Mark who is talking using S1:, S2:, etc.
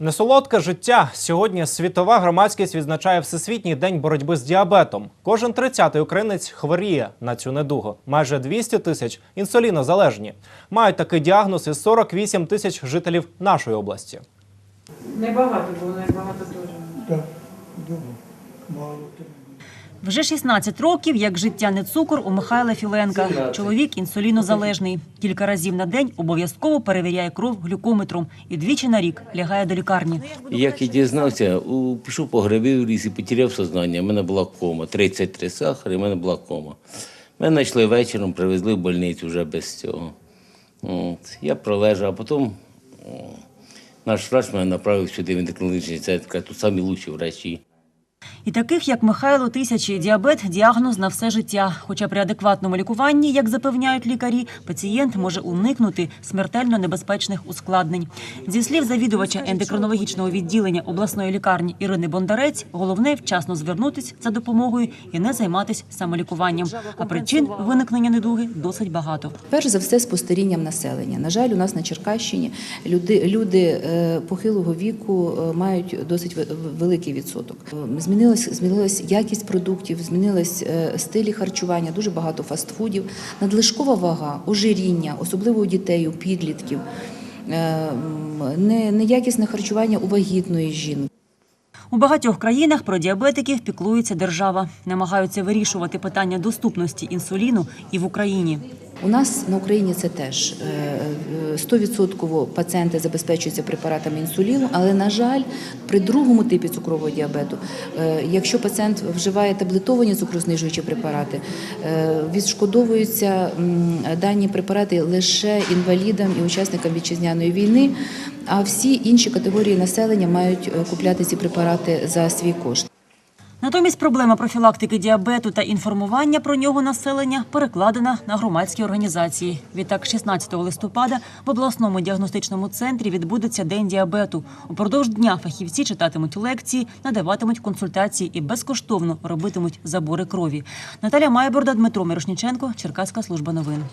S1: Несолодке життя. Сьогодні світова громадськість відзначає Всесвітній день боротьби з діабетом. Кожен 30-й українець хворіє на цю недугу. Майже 200 тисяч інсулінозалежні. Мають такий діагноз і 48 тисяч жителів нашої області.
S2: Небагато було, небагато теж.
S3: Так, дуже. Мало.
S4: Вже 16 років, як життя не цукор у Михайла Філенка. Чоловік інсулінозалежний. Кілька разів на день обов'язково перевіряє кров глюкометром і двічі на рік лягає до лікарні.
S5: Як я дізнався, пішов по гриби в ліс і потеряв сознання. У мене була кома, 33 сахар, і в мене була кома. Мене знайшли вечором, привезли в больницю вже без цього. От. Я пролежав, а потім о, наш врач мене направив сюди в ендокринологічний центр, тут самі лучші врачі.
S4: І таких, як Михайло Тисячі, діабет – діагноз на все життя. Хоча при адекватному лікуванні, як запевняють лікарі, пацієнт може уникнути смертельно небезпечних ускладнень. Зі слів завідувача ендокринологічного відділення обласної лікарні Ірини Бондарець, головне – вчасно звернутися за допомогою і не займатися самолікуванням. А причин виникнення недуги досить багато.
S6: Перш за все, з постарінням населення. На жаль, у нас на Черкащині люди, люди е, похилого віку е, мають досить великий відсоток. Е, Змінилась, змінилась якість продуктів, змінилась е, стилі харчування, дуже багато фастфудів, надлишкова вага, ожиріння, особливо у дітей, у підлітків, е, неякісне харчування у вагітної жінки.
S4: У багатьох країнах про діабетиків піклується держава. Намагаються вирішувати питання доступності інсуліну і в Україні.
S6: У нас на Україні це теж е, е, 100% пацієнти забезпечуються препаратами інсуліну, але на жаль, при другому типі цукрового діабету, е, якщо пацієнт вживає таблетовані цукрознижуючі препарати, е, відшкодовуються дані препарати лише інвалідам і учасникам вітчизняної війни. А всі інші категорії населення мають е, купляти ці препарати за свій кошт.
S4: Натомість проблема профілактики діабету та інформування про нього населення перекладена на громадські організації. Відтак, 16 листопада в обласному діагностичному центрі відбудеться день діабету. Упродовж дня фахівці читатимуть лекції, надаватимуть консультації і безкоштовно робитимуть забори крові. Наталя Майборда, Дмитро Мирошніченко, Черкаська служба новин.